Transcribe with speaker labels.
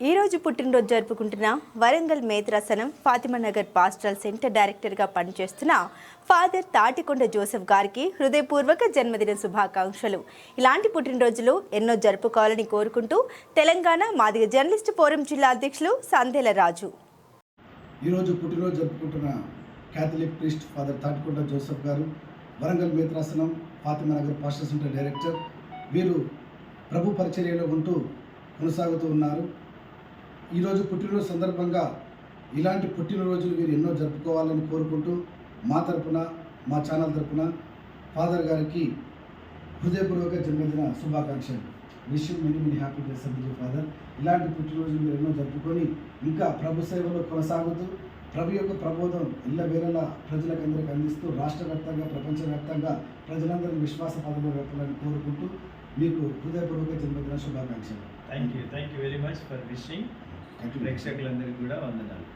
Speaker 1: ఈరోజు పుట్టినరోజు జరుపుకుంటున్న వరంగల్ మేత్రాసనం ఫాతిమానగర్ పాస్టల్ సెంటర్ డైరెక్టర్గా పనిచేస్తున్న ఫాదర్ తాటికొండ జోసెఫ్ గారికి హృదయపూర్వక జన్మదిన శుభాకాంక్షలు. ఇలాంటి పుట్టినరోజులు ఎన్నో జరుపుకోవాలని కోరుకుంటూ తెలంగాణ మాదిగ జర్నలిస్ట్ ఫోరం జిల్లా అధ్యక్షులు సందేల రాజు.
Speaker 2: ఈరోజు పుట్టినరోజు జరుపుకుంటున్న Catholic priest father Tatikonda Joseph గారు Warangal మేత్రాసనం Fatima Nagar pastor centre director వీరు ప్రభు పరిచర్యలో ఉంటూ కొనసాగుతూ ఉన్నారు. ఈరోజు పుట్టినరోజు సందర్భంగా ఇలాంటి పుట్టినరోజులు మీరు ఎన్నో జరుపుకోవాలని కోరుకుంటూ మా తరపున మా ఛానల్ తరపున ఫాదర్ గారికి హృదయపూర్వక జన్మదిన శుభాకాంక్షలు. Wish many many happy days అండి ఫాదర్ ఇలాంటి పుట్టినరోజు మీరు ఎన్నో జరుపుకొని ఇంకా ప్రభు సేవలో కొనసాగుతూ ప్రభు యొక్క ప్రబోధం ఇళ్ళ వేళలా ప్రజలకు అందిస్తూ రాష్ట్ర వ్యాప్తంగా ప్రపంచవ్యాప్తంగా ప్రజలందరినీ విశ్వాస పదవిలో పెట్టాలని కోరుకుంటూ మీకు హృదయపూర్వక జన్మదిన శుభాకాంక్షలు.
Speaker 3: Thank you thank you very much for wishing ప్రేక్షకులందరికీ కూడా వందనాలు.